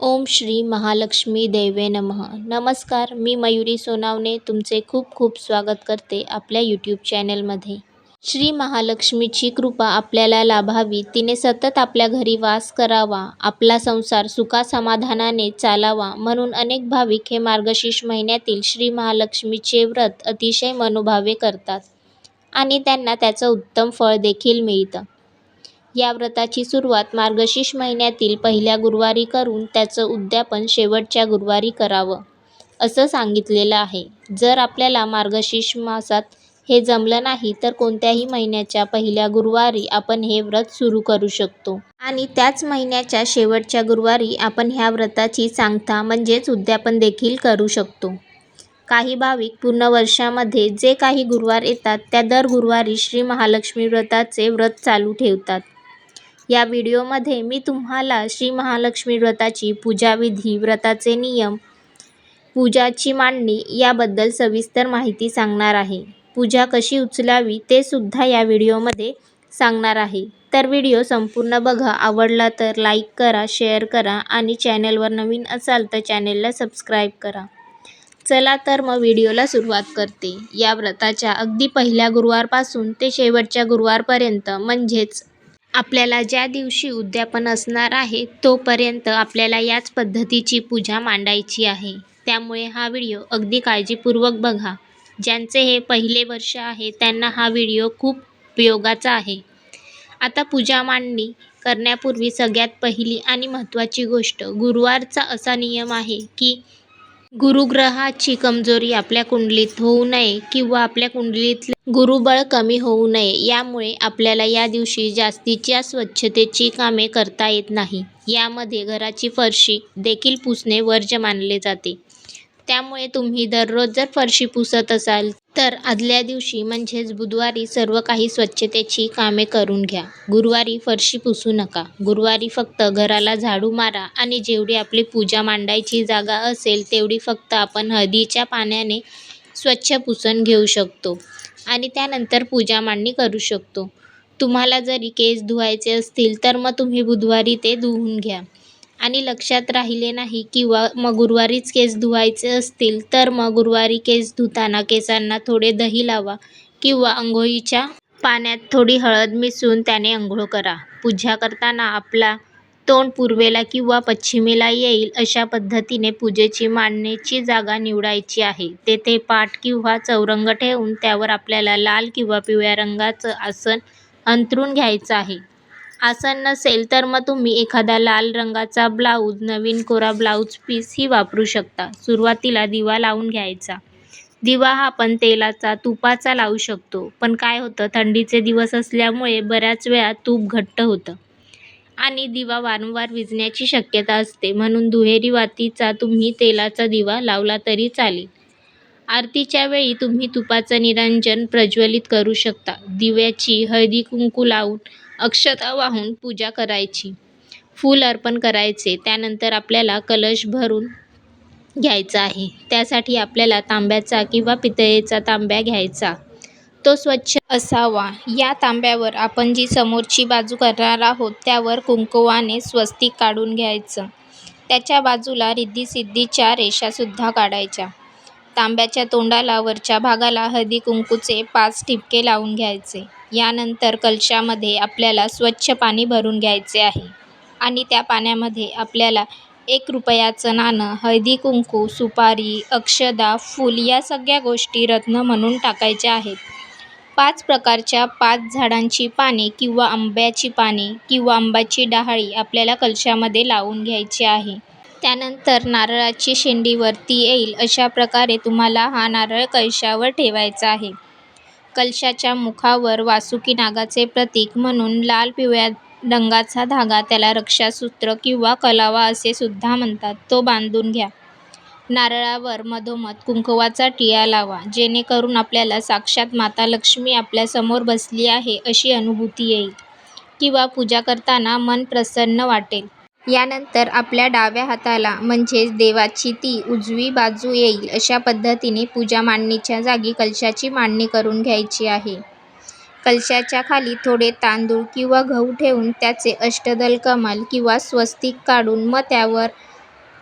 ओम श्री महालक्ष्मी देवे नमः. नमस्कार मी मयुरी सोनावणे तुमचे खूप खूप स्वागत करते आपल्या यूट्यूब चॅनलमध्ये श्री महालक्ष्मीची कृपा आपल्याला लाभावी तिने सतत आपल्या घरी वास करावा आपला संसार सुखासमाधानाने चालावा म्हणून अनेक भाविक हे मार्गशीर्ष महिन्यातील श्री महालक्ष्मीचे व्रत अतिशय मनोभावे करतात आणि त्यांना त्याचं उत्तम फळ देखील मिळतं. या व्रताची सुरुवात मार्गशीर्ष महिन्यातील पहिल्या गुरुवारी करून त्याचं उद्यापन शेवटच्या गुरुवारी करावं असं सांगितलेलं आहे. जर आपल्याला मार्गशीर्ष मासात हे जमलं नाही तर कोणत्याही महिन्याच्या पहिल्या गुरुवारी आपण हे व्रत सुरू करू शकतो. आणि त्याच महिन्याच्या शेवटच्या गुरुवारी आपण ह्या व्रताची सांगता म्हणजेच उद्यापन देखील करू शकतो. काही भाविक पूर्ण वर्षामध्ये जे काही गुरुवार येतात त्या दर गुरुवारी श्री महालक्ष्मी व्रताचे व्रत चालू ठेवतात. या व्हिडिओमध्ये मी तुम्हाला श्री महालक्ष्मी व्रताची पूजाविधी व्रताचे नियम पूजाची मांडणी याबद्दल सविस्तर माहिती सांगणार आहे. पूजा कशी उचलावी ते सुद्धा या व्हिडिओमध्ये सांगणार आहे. तर व्हिडिओ संपूर्ण बघा. आवडला तर लाईक करा शेअर करा आणि चॅनलवर नवीन असाल तर चॅनेलला सबस्क्राईब करा. चला तर मग व्हिडिओला सुरुवात करते. या व्रताच्या अगदी पहिल्या गुरुवारपासून ते शेवटच्या गुरुवारपर्यंत म्हणजेच आपल्याला ज्या दिवशी उद्यापन असणार आहे तोपर्यंत आपल्याला याच पद्धतीची पूजा मांडायची आहे. त्यामुळे हा व्हिडिओ अगदी काळजीपूर्वक बघा. ज्यांचे हे पहिले वर्ष आहे त्यांना हा व्हिडिओ खूप उपयोगाचा आहे. आता पूजा मांडणी करण्यापूर्वी सगळ्यात पहिली आणि महत्त्वाची गोष्ट गुरुवारचा असा नियम आहे की गुरुग्रहाची कमजोरी आपल्या कुंडलीत होऊ नये किंवा आपल्या कुंडलीतले गुरुबळ कमी होऊ नये यामुळे आपल्याला या दिवशी जास्तीच्या स्वच्छतेची कामे करता येत नाही. यामध्ये घराची फरशी देखील पुसणे वर्ज्य मानले जाते. त्यामुळे तुम्ही दररोज जर फरशी पुसत असाल तर आदल्या दिवशी म्हणजेच बुधवारी सर्व काही स्वच्छतेची कामे करून घ्या. गुरुवारी फरशी पुसू नका. गुरुवारी फक्त घराला झाडू मारा आणि जेवढी आपली पूजा मांडायची जागा असेल तेवढी फक्त आपण हळदीच्या पाण्याने स्वच्छ पुसून घेऊ शकतो आणि त्यानंतर पूजा मांडणी करू शकतो. तुम्हाला जरी केस धुवायचे असतील तर मग तुम्ही बुधवारी ते धुवून घ्या. आणि लक्षात राहिले नाही किंवा मग गुरुवारीच केस धुवायचे असतील तर मग गुरुवारी केस धुताना केसांना थोडे दही लावा किंवा अंघोळीच्या पाण्यात थोडी हळद मिसळून त्याने अंघोळ करा. पूजा करताना आपला तोंड पूर्वेला किंवा पश्चिमेला येईल अशा पद्धतीने पूजेची मांडणीची जागा निवडायची आहे. तेथे पाट किंवा चौरंग ठेवून त्यावर आपल्याला लाल किंवा पिवळ्या रंगाचं आसन अंथरून घ्यायचं आहे. आसन नसेल तर मग तुम्ही एखादा लाल रंगाचा ब्लाऊज नवीन कोरा ब्लाऊज पीसही वापरू शकता. सुरुवातीला दिवा लावून घ्यायचा. दिवा हा आपण तेलाचा तुपाचा लावू शकतो. पण काय होतं थंडीचे दिवस असल्यामुळे बऱ्याच वेळा तूप घट्ट होतं. आणि दिवा वारंवार विझण्याची शक्यता असते. म्हणून दुहेरी वातीचा तुम्ही तेलाचा दिवा लावला तरी चालेल. आरतीच्या वेळी तुम्ही तुपाचं निरंजन प्रज्वलित करू शकता. दिव्याची हळदी कुंकू लावून अक्षता वाहून पूजा करायची. फूल अर्पण करायचे. त्यानंतर आपल्याला कलश भरून घ्यायचा आहे. त्यासाठी आपल्याला तांब्याचा किंवा पितळेचा तांब्या घ्यायचा. तो स्वच्छ असावा. या तांब्यावर आपण जी समोरची बाजू करणार आहोत त्यावर कुंकवाने स्वस्तिक काढून घ्यायचं. त्याच्या बाजूला रिद्धी सिद्धीच्या रेषासुद्धा काढायच्या. तांब्याच्या तोंडाला वरच्या भागाला हळदी कुंकूचे पाच ठिपके लावून घ्यायचे. यानंतर कलशामध्ये आपल्याला स्वच्छ पाणी भरून घ्यायचे आहे. आणि त्या पाण्यामध्ये आपल्याला एक रुपयाचं नाणं हळदी कुंकू सुपारी अक्षदा फूल या सगळ्या गोष्टी रत्न म्हणून टाकायच्या आहेत. पाच प्रकारच्या पाच झाडांची पाने किंवा आंब्याची पाने किंवा आंब्याची डहाळी आपल्याला कलशामध्ये लावून घ्यायची आहे. त्यानंतर नारळाची शेंडी वरती येईल. अशा प्रकारे तुम्हाला हा नारळ कलशावर ठेवायचा आहे. कलशाच्या मुखावर वासुकी नागाचे प्रतीक म्हणून लाल पिवळ्या रंगाचा धागा त्याला रक्षासूत्र किंवा कलावा असे सुद्धा म्हणतात. तो बांधून घ्या. नारळावर मधोमध कुंकवाचा टिळा लावा. जेणेकरून आपल्याला साक्षात माता लक्ष्मी आपल्यासमोर बसली आहे अशी अनुभूती येईल किंवा पूजा करताना मन प्रसन्न वाटेल. यानंतर आपल्या डाव्या हाताला म्हणजेच देवाची ती उजवी बाजू येईल अशा पद्धतीने पूजा मांडणीच्या जागी कलशाची मांडणी करून घ्यायची आहे कलशाच्या खाली थोडे तांदूळ किंवा गहू ठेवून त्याचे अष्टदल कमल किंवा स्वस्तिक काढून मग त्यावर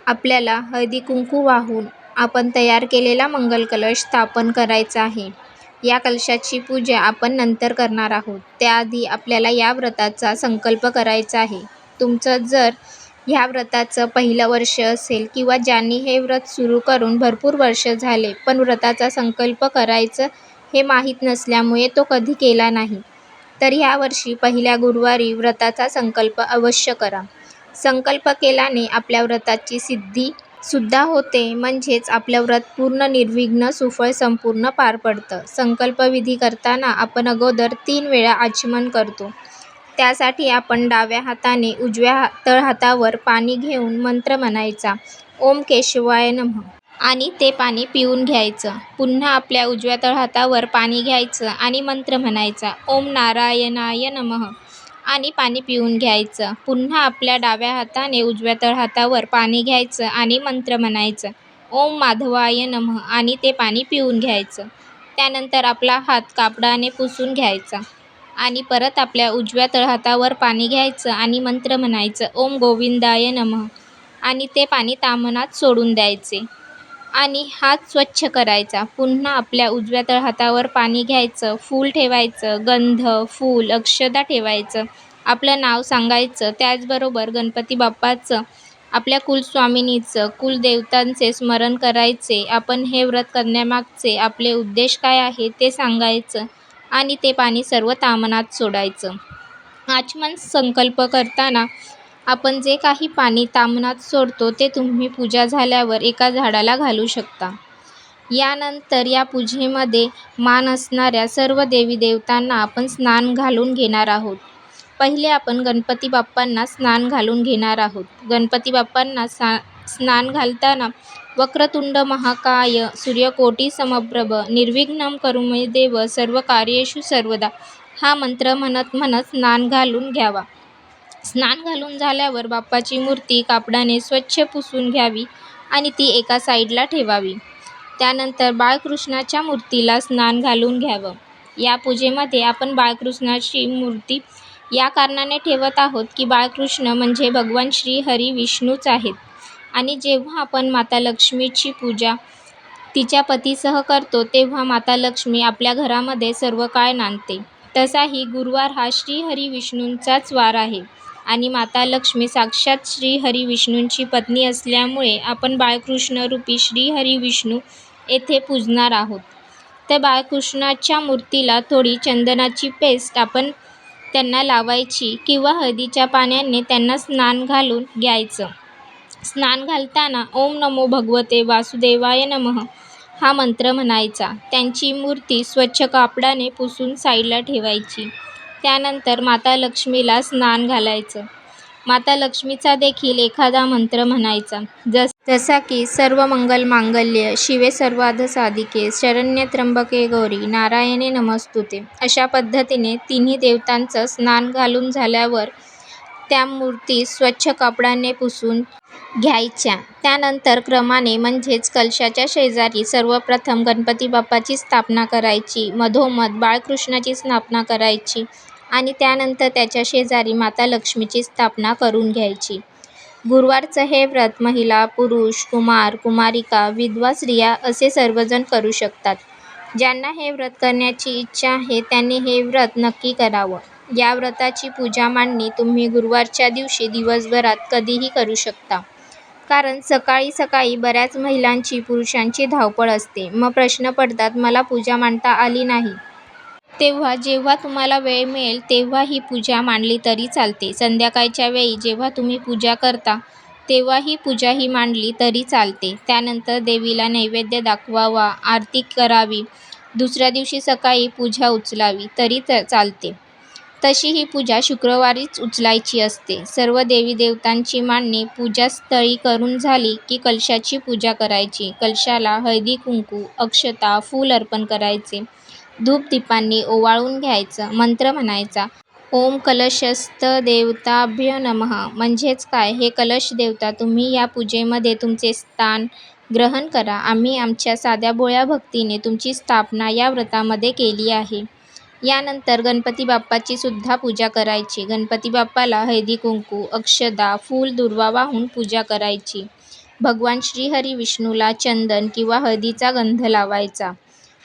आपल्याला हळदी कुंकू वाहून आपण तयार केलेला मंगल कलश स्थापन करायचा आहे. या कलशाची पूजा आपण नंतर करणार आहोत. त्याआधी आपल्याला या व्रताचा संकल्प करायचा आहे. तुमचं जर ह्या व्रताचं पहिलं वर्ष असेल किंवा ज्यांनी हे व्रत सुरू करून भरपूर वर्ष झाले पण व्रताचा संकल्प करायचं हे माहीत नसल्यामुळे तो कधी केला नाही, तर ह्या वर्षी पहिल्या गुरुवारी व्रताचा संकल्प अवश्य करा. संकल्प केल्याने आपल्या व्रताची सिद्धी सुद्धा होते म्हणजेच आपलं व्रत पूर्ण निर्विघ्न सुफळ संपूर्ण पार पडतं. संकल्पविधी करताना आपण अगोदर तीन वेळा आचमन करतो. त्यासाठी आपण डाव्या हाताने उजव्या तळहातावर पाणी घेऊन मंत्र म्हणायचा ओम केशवाय नमः. आणि ते पाणी पिऊन घ्यायचं. पुन्हा आपल्या उजव्या तळहातावर पाणी घ्यायचं आणि मंत्र म्हणायचा ओम नारायणाय नमः आणि पाणी पिऊन घ्यायचं. पुन्हा आपल्या डाव्या हाताने उजव्या तळहातावर पाणी घ्यायचं आणि मंत्र म्हणायचं ओम माधवाय नमः आणि ते पाणी पिऊन घ्यायचं. त्यानंतर आपला हात कापडाने पुसून घ्यायचा आणि परत आपल्या उजव्या तळहातावर पाणी घ्यायचं आणि मंत्र म्हणायचं ओम गोविंदाय नमः आणि ते पाणी ताम्हणात सोडून द्यायचे आणि हात स्वच्छ करायचा. पुन्हा आपल्या उजव्या तळहातावर पाणी घ्यायचं, फूल ठेवायचं, गंध, फूल, अक्षदा ठेवायचं, आपलं नाव सांगायचं. त्याचबरोबर गणपती बाप्पाचं, आपल्या कुलस्वामिनीचं, कुलदेवतांचे स्मरण करायचे. आपण हे व्रत करण्यामागचे आपले उद्देश काय आहे ते सांगायचं आणि ते पाणी सर्व ताम्हणात सोडायचं. आचमन संकल्प करताना आपण जे काही पाणी ताम्हणात सोडतो ते तुम्ही पूजा झाल्यावर एका झाडाला घालू शकता. यानंतर या पूजेमध्ये मान असणाऱ्या सर्व देवी-देवतांना आपण स्नान घालून घेणार आहोत. पहिले आपण गणपती बाप्पांना स्नान घालून घेणार आहोत. गणपती बाप्पांना सा स्नान घालताना वक्रतुंड महाकाय सूर्यकोटी समप्रभ निर्विघ्नं कुरु देव सर्वकार्येषु सर्वदा हा मंत्र म्हणत म्हणत स्नान घालून घ्यावा. स्नान घालून झाल्यावर बाप्पाची मूर्ती कापडाने स्वच्छ पुसून घ्यावी आणि ती एका साईडला ठेवावी. त्यानंतर बाळकृष्णाच्या मूर्तीला स्नान घालून घ्यावं. या पूजेमध्ये आपण बाळकृष्णाची मूर्ती या कारणाने ठेवत आहोत की बाळकृष्ण म्हणजे भगवान श्री हरी विष्णूच आहेत आणि जेव्हा आपण माता लक्ष्मीची पूजा तिच्या पतीसह करतो तेव्हा माता लक्ष्मी आपल्या घरामध्ये सर्व काळ नांदते. तसाही गुरुवार हा श्रीहरी विष्णूंचाच वार आहे आणि माता लक्ष्मी साक्षात श्रीहरी विष्णूंची पत्नी असल्यामुळे आपण बाळकृष्णरूपी श्रीहरी विष्णू येथे पूजणार आहोत. तर बाळकृष्णाच्या मूर्तीला थोडी चंदनाची पेस्ट आपण त्यांना लावायची किंवा हळदीच्या पाण्याने त्यांना स्नान घालून घ्यायचं. स्नान घालताना ओम नमो भगवते वासुदेवाय नमः हा मंत्र म्हणायचा. त्यांची मूर्ती स्वच्छ कापडाने पुसून साईडला ठेवायची. त्यानंतर माता लक्ष्मीला स्नान घालायचं. माता लक्ष्मीचा देखील एखादा मंत्र म्हणायचा. जस जसा की सर्व मंगल मांगल्य शिवे सर्वाध साधिके शरण्य त्र्यंबके गौरी नारायणे नमस्तुते अशा पद्धतीने तिन्ही देवतांचं स्नान घालून झाल्यावर त्या मूर्ती स्वच्छ कापडाने पुसून घ्यायच्या. त्यानंतर क्रमाने म्हणजेच कलशाच्या शेजारी सर्वप्रथम गणपती बाप्पाची स्थापना करायची, मधोमध बाळकृष्णाची स्थापना करायची आणि त्यानंतर त्याच्या शेजारी माता लक्ष्मीची स्थापना करून घ्यायची. गुरुवारचं हे व्रत महिला, पुरुष, कुमार, कुमारिका, विधवा स्त्रिया असे सर्वजण करू शकतात. ज्यांना हे व्रत करण्याची इच्छा आहे त्यांनी हे व्रत नक्की करावं. या व्रताची पूजा मांडणी तुम्ही गुरुवारच्या दिवशी दिवसभरात कधीही करू शकता. कारण सकाळी सकाळी बऱ्याच महिलांची, पुरुषांची धावपळ असते. मग प्रश्न पडतात मला पूजा मांडता आली नाही. तेव्हा जेव्हा तुम्हाला वेळ मिळेल तेव्हा ही पूजा मांडली तरी चालते. संध्याकाळच्या वेळी जेव्हा तुम्ही पूजा करता तेव्हा ही पूजा ही मांडली तरी चालते. त्यानंतर देवीला नैवेद्य दाखवावा, आरती करावी, दुसऱ्या दिवशी सकाळी पूजा उचलावी तरी चालते. तशी ही पूजा शुक्रवारीच उचलायची असते. सर्व देवी-देवतांची मांडणी पूजास्थळी करून झाली की कलशाची पूजा करायची. कलशाला हळदी-कुंकू, अक्षता, फूल अर्पण करायचे. धूप-दीपांनी ओवाळून घ्यायचं. मंत्र म्हणायचा ओम कलशस्त देवताभ्य नमः म्हणजेच काय हे कलश देवता तुम्ही या पूजेमध्ये तुमचे स्थान ग्रहण करा. आम्ही आमच्या साध्या बोळ्या भक्तीने तुमची स्थापना या व्रतामध्ये केली आहे. यानंतर गणपती बाप्पाची सुद्धा पूजा करायची. गणपती बाप्पाला हळदी-कुंकू, अक्षदा फूल, दुर्वा वाहून पूजा करायची. भगवान श्रीहरी विष्णूला चंदन किंवा हळदीचा गंध लावायचा.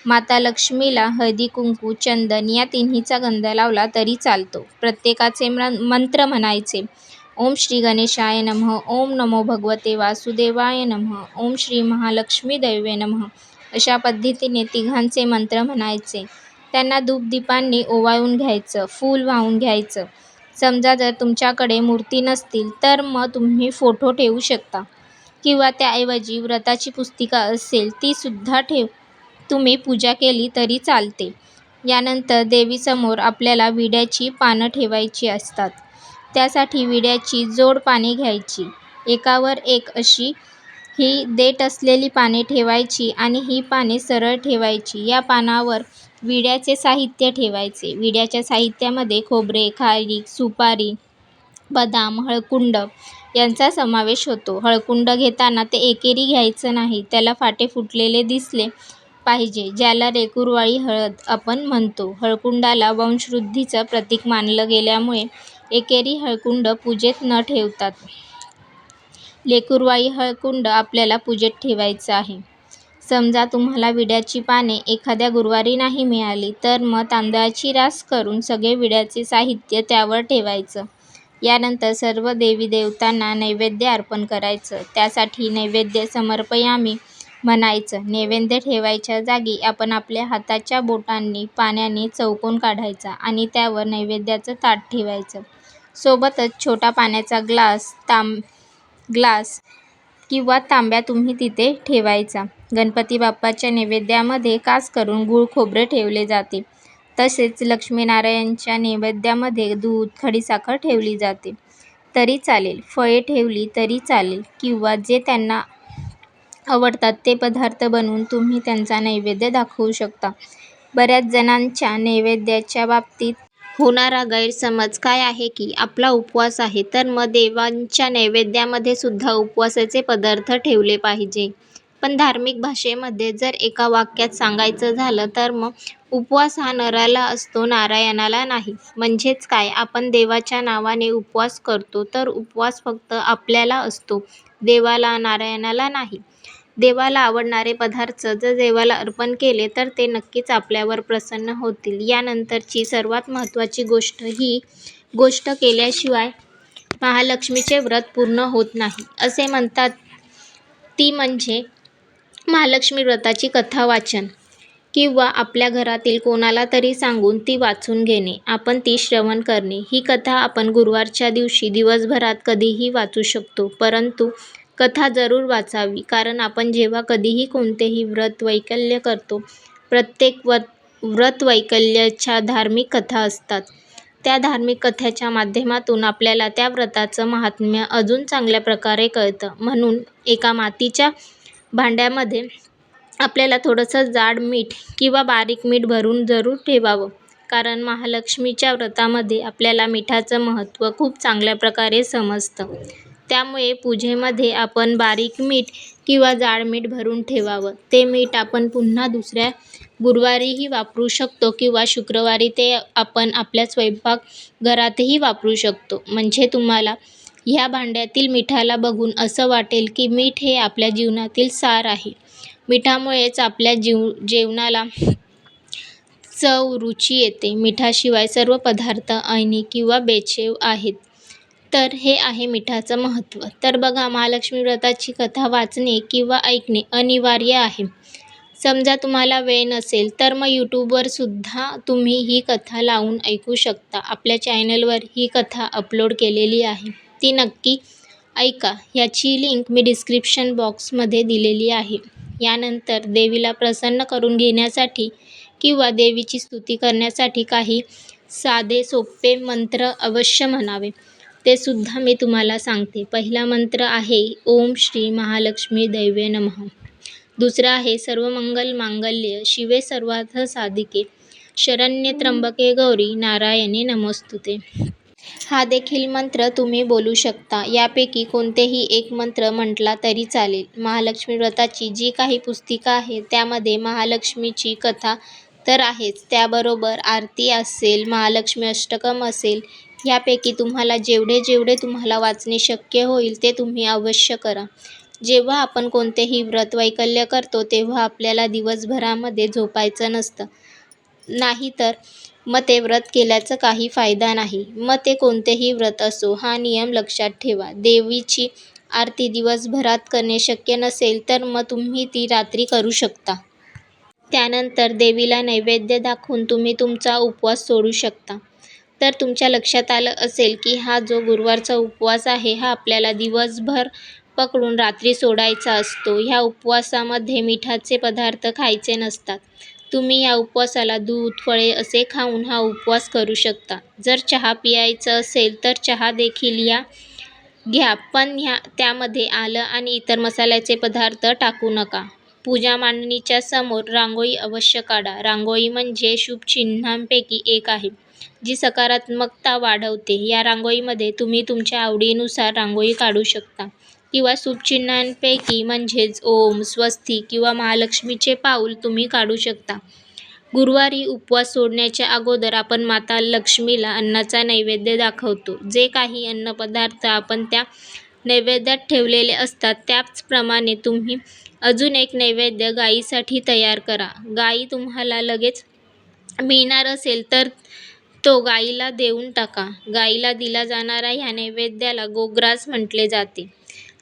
माता लक्ष्मीला हळदी कुंकू चंदन या तिन्हीचा गंध लावला तरी चालतो. प्रत्येकाचे मंत्र म्हणायचे. ओम श्री गणेशाय नमः ओम नमो भगवते वासुदेवाय नमः ओम श्री महालक्ष्मी दैवे नमः अशा पद्धतीने तिघांचे मंत्र म्हणायचे. त्यांना धूपदीपांनी ओवाळून घ्यायचं. फूल वाहून घ्यायचं. समजा जर तुमच्याकडे मूर्ती नसतील तर मग तुम्ही फोटो ठेवू शकता किंवा त्याऐवजी व्रताची पुस्तिका असेल तीसुद्धा ठेव तुम्ही पूजा केली तरी चालते. यानंतर देवीसमोर आपल्याला विड्याची पानं ठेवायची असतात. त्यासाठी विड्याची जोड पाने घ्यायची. एकावर एक अशी ही देठ असलेली पाने ठेवायची आणि ही पाने सरळ ठेवायची. या पानावर विड्याचे साहित्य ठेवायचे. विड्याच्या साहित्यामध्ये खोबरे, खारीक, सुपारी, बदाम, हळकुंड यांचा समावेश होतो. हळकुंड घेताना ते एकेरी घ्यायचं नाही. त्याला फाटे फुटलेले दिसले पाहिजे ज्याला रेकुरवाळी हळद आपण म्हणतो. हळकुंडाला वंशवृद्धीचं प्रतीक मानलं गेल्यामुळे एकेरी हळकुंड पूजेत न ठेवतात लेकुरवाळी हळकुंड आपल्याला पूजेत ठेवायचं आहे. समजा तुम्हाला विड्याची पाने एखाद्या गुरुवारी नाही मिळाली तर मग तांदळाची रास करून सगळे विड्याचे साहित्य त्यावर ठेवायचं. यानंतर सर्व देवीदेवतांना नैवेद्य अर्पण करायचं. त्यासाठी नैवेद्य समर्पयामी म्हणायचं. नैवेद्य ठेवायच्या जागी आपण आपल्या हाताच्या बोटांनी पाण्याने चौकोन काढायचा आणि त्यावर नैवेद्याचं ताट ठेवायचं. सोबतच छोटा पाण्याचा ग्लास किंवा तांब्या तुम्ही तिथे ठेवायचा. गणपती बाप्पाच्या नैवेद्यामध्ये खास करून गूळ खोबरे ठेवले जाते. तसेच लक्ष्मीनारायणाच्या नैवेद्यामध्ये दूध, खडीसाखर ठेवली जाते तरी चालेल. फळे ठेवली तरी चालेल किंवा जे त्यांना आवडतात ते पदार्थ बनवून तुम्ही त्यांचा नैवेद्य दाखवू शकता. बऱ्याच जणांच्या नैवेद्याच्या बाबतीत होणारा गैरसमज काय आहे की आपला उपवास आहे तर मग देवांच्या नैवेद्यामध्ये सुद्धा उपवासाचे पदार्थ ठेवले पाहिजे. पण धार्मिक भाषेमध्ये जर एका वाक्यात सांगायचं झालं तर मग उपवास हा नराला असतो नारायणाला नाही. म्हणजेच काय आपण देवाच्या नावाने उपवास करतो तर उपवास फक्त आपल्याला असतो देवाला नारायणाला नाही. देवाला आवडणारे पदार्थ जर देवाला अर्पण केले तर ते नक्कीच आपल्यावर प्रसन्न होतील. यानंतरची सर्वात महत्त्वाची गोष्ट ही गोष्ट केल्याशिवाय महालक्ष्मीचे व्रत पूर्ण होत नाही असे म्हणतात ती म्हणजे महालक्ष्मी व्रताची कथा वाचन किंवा आपल्या घरातील कोणाला तरी सांगून ती वाचून घेणे. आपण ती श्रवण करणे. ही कथा आपण गुरुवारच्या दिवशी दिवसभरात कधीही वाचू शकतो. परंतु कथा जरूर वाचावी कारण आपण जेव्हा कधीही कोणतेही व्रत वैकल्य करतो प्रत्येक व्रत व्रतवैकल्यच्या धार्मिक कथा असतात. त्या धार्मिक कथेच्या माध्यमातून आपल्याला त्या व्रताचं महात्म्य अजून चांगल्या प्रकारे कळतं. म्हणून एका मातीच्या भांड्यामध्ये आपल्याला थोडंसं जाड मीठ किंवा बारीक मीठ भरून जरूर ठेवावं. कारण महालक्ष्मीच्या व्रतामध्ये आपल्याला मिठाचं महत्त्व खूप चांगल्या प्रकारे समजतं. त्यामुळे पूजेमध्ये आपण बारीक मीठ किंवा जाड मीठ भरून ठेवावं. ते मीठ आपण पुन्हा दुसऱ्या गुरुवारीही वापरू शकतो किंवा शुक्रवारी ते आपण आपल्या स्वयंपाकघरातही वापरू शकतो. म्हणजे तुम्हाला ह्या भांड्यातील मिठाला बघून असं वाटेल की मीठ हे आपल्या जीवनातील सार आहे. मिठामुळेच आपल्या जीव जेवणाला चव, रुची येते. मिठाशिवाय सर्व पदार्थ ऐनी किंवा बेचेव आहेत. तर हे आहे मिठाचं महत्त्व. तर बघा महालक्ष्मी व्रताची कथा वाचणे किंवा ऐकणे अनिवार्य आहे. समजा तुम्हाला वेळ नसेल तर मग यूट्यूबवर सुद्धा तुम्ही ही कथा लावून ऐकू शकता. आपल्या चॅनलवर ही कथा अपलोड केलेली आहे. ती नक्की ऐका. याची लिंक मी डिस्क्रिप्शन बॉक्समध्ये दिलेली आहे. यानंतर देवीला प्रसन्न करून घेण्यासाठी किंवा देवीची स्तुती करण्यासाठी काही साधे सोपे मंत्र अवश्य म्हणावे ते सुद्धा मी तुम्हाला सांगते. पहिला मंत्र आहे ओम श्री महालक्ष्मी दैवे नमः. दुसरा आहे सर्वमंगलमांगल्ये शिवे सर्वार्थ साधिके शरण्य त्र्यंबके गौरी नारायणे नमोस्तुते. हा देखील मंत्र तुम्ही बोलू शकता. यापैकी कोणतेही एक मंत्र म्हटला तरी चालेल. महालक्ष्मी व्रताची जी काही पुस्तिका आहे त्यामध्ये महालक्ष्मीची कथा तर आहेच त्याबरोबर आरती असेल, महालक्ष्मी अष्टकम असेल यापैकी तुम्हाला जेवढे जेवढे तुम्हाला वाचणे शक्य होईल ते तुम्ही अवश्य करा. जेव्हा आपण कोणतेही व्रत वैकल्य करतो तेव्हा आपल्याला दिवसभरामध्ये झोपायचं नसतं नाही तर मग ते व्रत केल्याचा काही फायदा नाही. मग ते कोणतेही व्रत असो हा नियम लक्षात ठेवा. देवीची आरती दिवसभरात करणे शक्य नसेल तर मग तुम्ही ती रात्री करू शकता. त्यानंतर देवीला नैवेद्य दाखवून तुम्ही तुमचा उपवास सोडू शकता. तर तुमच्या लक्षात आलं असेल की हा जो गुरुवारचा उपवास आहे हा आपल्याला दिवसभर पकडून रात्री सोडायचा असतो. ह्या उपवासामध्ये मिठाचे पदार्थ खायचे नसतात. तुम्ही या उपवासाला दूध फळे असे खाऊन हा उपवास करू शकता. जर चहा पियायचं असेल तर चहा देखील या घ्या. पण ह्या त्यामध्ये आलं आणि इतर मसाल्याचे पदार्थ टाकू नका. पूजा मांडणीच्या समोर रांगोळी अवश्य काढा. रांगोळी म्हणजे शुभचिन्हांपैकी एक आहे जी सकारात्मकता वाढवते. या रांगोळीमध्ये तुम्ही तुमच्या आवडीनुसार रांगोळी काढू शकता. किंवा शुभचिन्हांपैकी म्हणजेच ओम स्वस्ती किंवा महालक्ष्मीचे पाऊल तुम्ही काढू शकता. गुरुवारी उपवास सोडण्याच्या अगोदर आपण माता लक्ष्मीला अन्नाचा नैवेद्य दाखवतो. जे काही अन्नपदार्थ आपण त्या नैवेद्यात ठेवलेले असतात त्याचप्रमाणे तुम्ही अजून एक नैवेद्य गाईसाठी तयार करा. गाई तुम्हाला लगेच मिळणार असेल तर तो गाईला देऊन टाका. गाईला दिला जाणारा ह्या नैवेद्याला गोग्रास म्हटले जाते.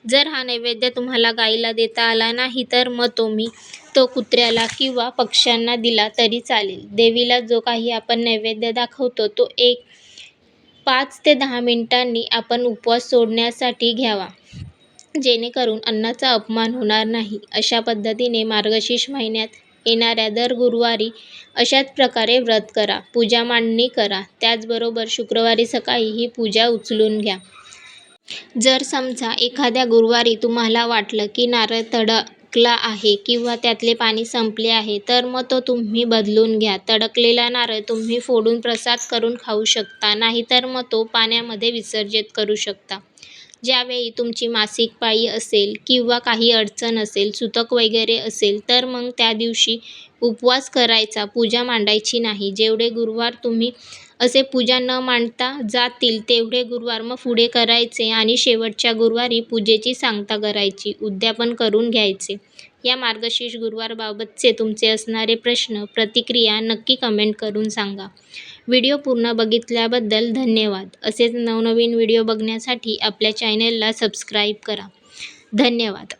जर हा नैवेद्य तुम्हाला गाईला देता आला नाही तर मग तुम्ही तो कुत्र्याला किंवा पक्ष्यांना दिला तरी चालेल. देवीला जो काही आपण नैवेद्य दाखवतो तो एक पाच ते दहा मिनिटांनी आपण उपवास सोडण्यासाठी घ्यावा. जेणेकरून अन्नाचा अपमान होणार नाही. अशा पद्धतीने मार्गशीर्ष महिन्यात येणाऱ्या दर गुरुवारी अशाच प्रकारे व्रत करा पूजा मांडणी करा. त्याचबरोबर शुक्रवारी सकाळी ही पूजा उचलून घ्या. जर समजा एखाद्या गुरुवारी तुम्हाला वाटलं की नारळ तडकला आहे किंवा त्यातले पाणी संपले आहे तर मग तो तुम्ही बदलून घ्या. तडकलेला नारळ तुम्ही फोडून प्रसाद करून खाऊ शकता नाहीतर मग तो पाण्यामध्ये विसर्जित करू शकता. ज्यावेळी तुमची मासिक पाळी असेल किंवा काही अडचण असेल सुतक वगैरे असेल तर मग त्या दिवशी उपवास करायचा पूजा मांडायची नाही. जेवढे गुरुवार तुम्ही असे पूजा न मांडता जातील तेवढे गुरुवार मग पुढे करायचे आणि शेवटच्या गुरुवारी पूजेची सांगता करायची उद्यापन करून घ्यायचे. या मार्गशीर्ष गुरुवारबाबतचे तुमचे असणारे प्रश्न प्रतिक्रिया नक्की कमेंट करून सांगा. व्हिडिओ पूर्ण बघितल्याबद्दल धन्यवाद. असेच नवनवीन व्हिडिओ बघण्यासाठी आपल्या चॅनेलला सबस्क्राईब करा. धन्यवाद.